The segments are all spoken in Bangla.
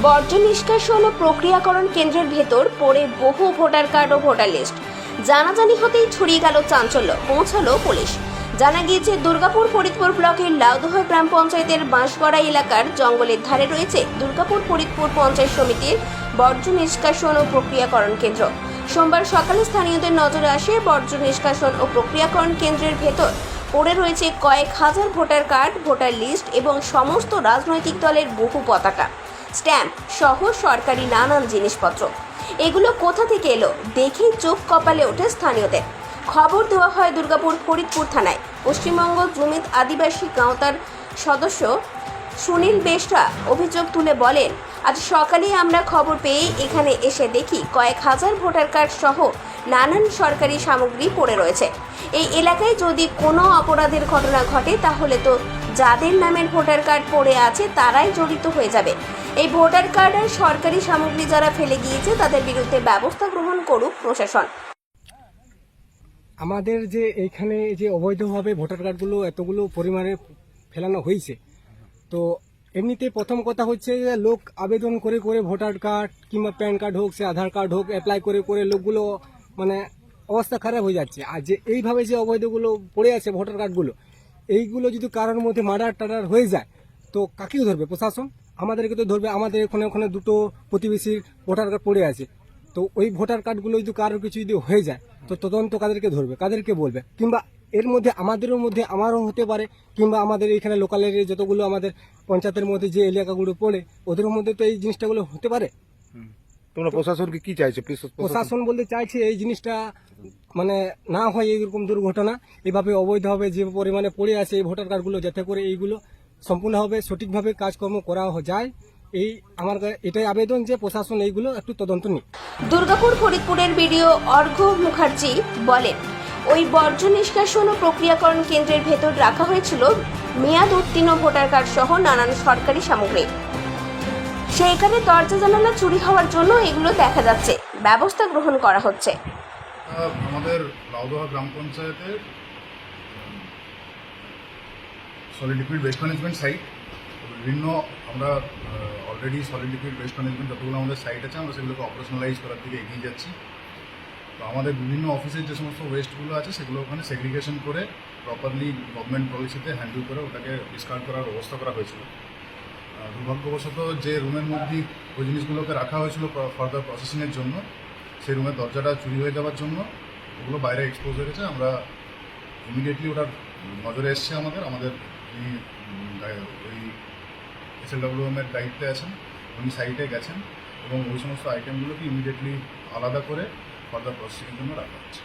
বর্জ্য নিষ্কাশন ও প্রক্রিয়াকরণ কেন্দ্রের ভেতর পড়ে বহু ভোটার কার্ড ও ভোটার লিস্ট। জানাজানি হতেই ছড়িয়ে গেল চাঞ্চল্য, পৌঁছালো পুলিশ। জানা গিয়েছে, দুর্গাপুর ফরিদপুর ব্লকের লাউদহ গ্রাম পঞ্চায়েতের বাঁশগড়া এলাকার জঙ্গলের ধারে রয়েছে দুর্গাপুর ফরিদপুর পঞ্চায়েত সমিতির বর্জ্য নিষ্কাশন ও প্রক্রিয়াকরণ কেন্দ্র। সোমবার সকালে স্থানীয়দের নজরে আসে বর্জ্য নিষ্কাশন ও প্রক্রিয়াকরণ কেন্দ্রের ভেতর পড়ে রয়েছে কয়েক হাজার ভোটার কার্ড, ভোটার লিস্ট এবং সমস্ত রাজনৈতিক দলের বহু পতাকা। স্ট্যাম্প সহ সরকারি নানান জিনিসপত্র। এগুলো কোথা থেকে এলো? দেখেই চোখ কপালে ওঠে স্থানীয়দের। খবর দেওয়া হয় দুর্গাপুর ফরিদপুর থানায়। পশ্চিমবঙ্গ জমিত আদিবাসী গাঁওতার সদস্য সুনীল বেশরা অভিযোগ তুলে বলেন, আজ সকালেই আমরা খবর পেয়ে এখানে এসে দেখি কয়েক হাজার ভোটার কার্ড সহ নানান সরকারি সামগ্রী পড়ে রয়েছে। এই এলাকায় যদি কোনো অপরাধের ঘটনা ঘটে, তাহলে তো যাদের নামের ভোটার কার্ড পড়ে আছে, তারাই জড়িত হয়ে যাবে। এই ভোটার কার্ড আর সরকারি সামগ্রী যারা ফেলে গিয়েছে তাদের বিরুদ্ধে ব্যবস্থা গ্রহণ করুক প্রশাসন। আমাদের যে এইখানে যে অবৈধভাবে ভোটার কার্ডগুলো এতগুলো পরিমাণে ফেলানো হয়েছে, তো এমনিতে প্রথম কথা হচ্ছে যে লোক আবেদন করে করে ভোটার কার্ড কিংবা প্যান কার্ড হোক, সে আধার কার্ড হোক অ্যাপ্লাই করে করে লোকগুলো মানে অবস্থা খারাপ হয়ে যাচ্ছে। আর যে এইভাবে যে অবৈধগুলো পড়ে আছে ভোটার কার্ডগুলো, এইগুলো যদি কারোর মধ্যে মার্ডার টাডার হয়ে যায়, তো কাকেও ধরবে? প্রশাসন? আমাদেরকে তো ধরবে আমাদের ওখানে ওখানে দুটো প্রতিবেশীর ভোটার কার্ড পড়ে আছে। তো ওই ভোটার কার্ডগুলো যদি কারোর কিছু যদি হয়ে যায় তো তদন্ত কাদেরকে ধরবে কাদেরকে বলবে? কিংবা এর মধ্যে আমাদেরও মধ্যে আমারও হতে পারে কিংবা আমাদের এখানে লোকালের যতগুলো আমাদের পঞ্চায়েতের মধ্যে যে এলাকাগুলো পড়ে ওদের মধ্যে তো এই জিনিসটাগুলো হতে পারে। তোমরা প্রশাসনকে কি চাইছো? প্রশাসন বলতে চাইছে এই জিনিসটা মানে না হয় এইরকম দুর্ঘটনা। এভাবে অবৈধভাবে যে পরিমাণে পড়ে আছে এই ভোটার কার্ডগুলো যাতে করে এইগুলো সম্পূর্ণভাবে সঠিকভাবে কাজকর্ম করা যায়। এই আমার এটাই আবেদন যে প্রশাসন এইগুলো একটু তদন্ত নিক। দুর্গাপুর ফরিদপুরের বিডিও অর্ঘ মুখার্জি বলেন ওই বর্জ্য নিষ্কাশন ও প্রক্রিয়াকরণ কেন্দ্রের ভেতর রাখা হয়েছিল মেয়াদ উত্তীর্ণ ভোটার কার্ড সহ নানান সরকারি সামগ্রী। সেইখানে দরজা জানালা চুরি হওয়ার জন্য এগুলো দেখা যাচ্ছে ব্যবস্থা গ্রহণ করা হচ্ছে। আমাদের লাউদোহা গ্রাম পঞ্চায়েতের solid liquid waste management site বিভিন্ন আমরা already solid liquid waste management যতগুলো আমাদের সাইট আছে, আমরা সেগুলোকে অপারেশনালাইজ করার দিকে এগিয়ে যাচ্ছি। তো আমাদের বিভিন্ন অফিসের যে সমস্ত ওয়েস্টগুলো আছে, সেগুলো ওখানে সেগ্রিগেশন করে প্রপারলি গভর্নমেন্ট পলিসিতে হ্যান্ডেল করে ওটাকে ডিসকার্ড করার ব্যবস্থা করা হয়েছিল। দুর্ভাগ্যবশত যে রুমের মধ্যে ওই জিনিসগুলোকে রাখা হয়েছিল ফার্দার প্রসেসিংয়ের জন্য, সেই রুমের দরজাটা চুরি হয়ে যাওয়ার জন্য ওগুলো বাইরে এক্সপোজ হয়ে গেছে। আমরা ইমিডিয়েটলি ওটার নজরে এসছে আমাদের আমাদের দায়- ওই এসএলডব্লিউএম এর দায়িত্বে আছেন, উনি সাইটে গেছেন এবং ওই সমস্ত আইটেমগুলোকে ইমিডিয়েটলি আলাদা করে ফার্দার প্রসেসিংয়ের জন্য রাখা হচ্ছে।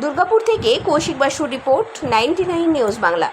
দুর্গাপুর থেকে কৌশিক বাসুর রিপোর্ট নাইনটি নিউজ বাংলা